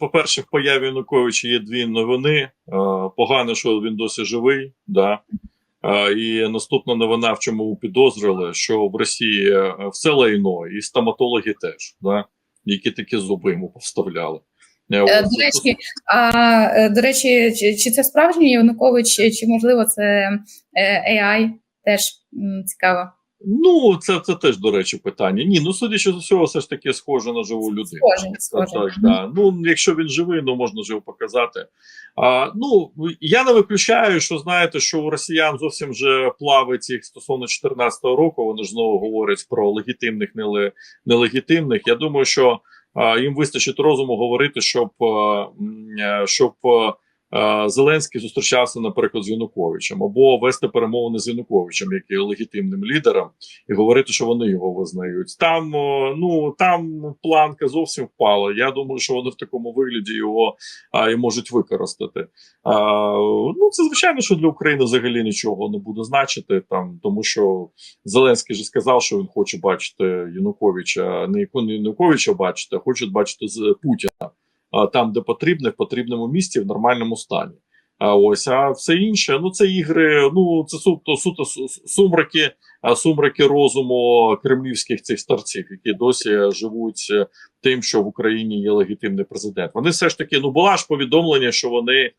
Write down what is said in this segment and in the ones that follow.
по-перше, в появі Януковича є дві новини. Е, Погано, що він досі живий. Да? Е, І наступна новина, в чому підозрювали, що в Росії е, все лайно, і стоматологи теж, да? які такі зуби йому поставляли. Ось. До речі, а, до речі, чи, чи це справжній Янукович, чи, можливо це AI? Теж цікаво. Ну, це, це теж, до речі, питання. Ні, ну судячи з усього, все ж таки схоже на живу людину. Схоже, схоже. Так, да. Ну, якщо він живий, ну можна ж його показати. А, ну, я не виключаю, що знаєте, що у росіян зовсім вже плавить їх стосовно 2014 року. Вони ж знову говорять про легітимних, неле, нелегітимних. Я думаю, що а, їм вистачить розуму говорити, щоб, а, щоб Зеленський зустрічався, наприклад, з Януковичем, або вести перемовини з Януковичем, як є легітимним лідером, і говорити, що вони його визнають. Там ну там планка зовсім впала. Я думаю, що вони в такому вигляді його а, і можуть використати. А, ну це звичайно, що для України взагалі нічого не буде значити, там тому що Зеленський же сказав, що він хоче бачити Януковича, не Януковича бачити, а хоче бачити Путіна. Там, де потрібно, в потрібному місці, в нормальному стані. А ось а все інше, ну це ігри, ну це суто суто сумраки, сумраки розуму кремлівських цих старців, які досі живуть е, тим, що в Україні є легітимний президент. Вони все ж таки, ну була ж повідомлення, що вони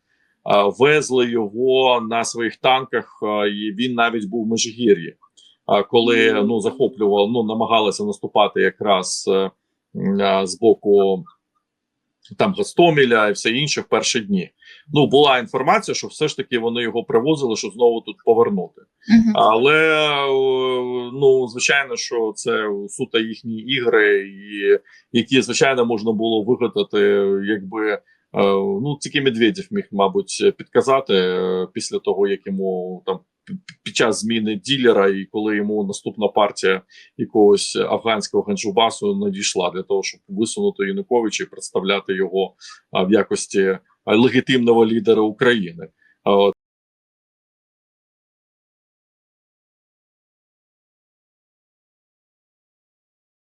а, везли його на своїх танках, а, і він навіть був в Межигір'ї. А коли ну захоплював, ну намагалися наступати якраз е, а, з боку там Гостомеля і все інше в перші дні. Ну була інформація, що все ж таки вони його привозили, щоб знову тут повернути. Мгм. Але е, ну звичайно, що це суто їхні ігри, і які звичайно можна було вигадати, якби. е, Ну, тільки Медведєв міг, мабуть, підказати е, після того, як йому там під час зміни ділера, і коли йому наступна партія якогось афганського ганджубасу надійшла для того, щоб висунути Януковича і представляти його в якості легітимного лідера України.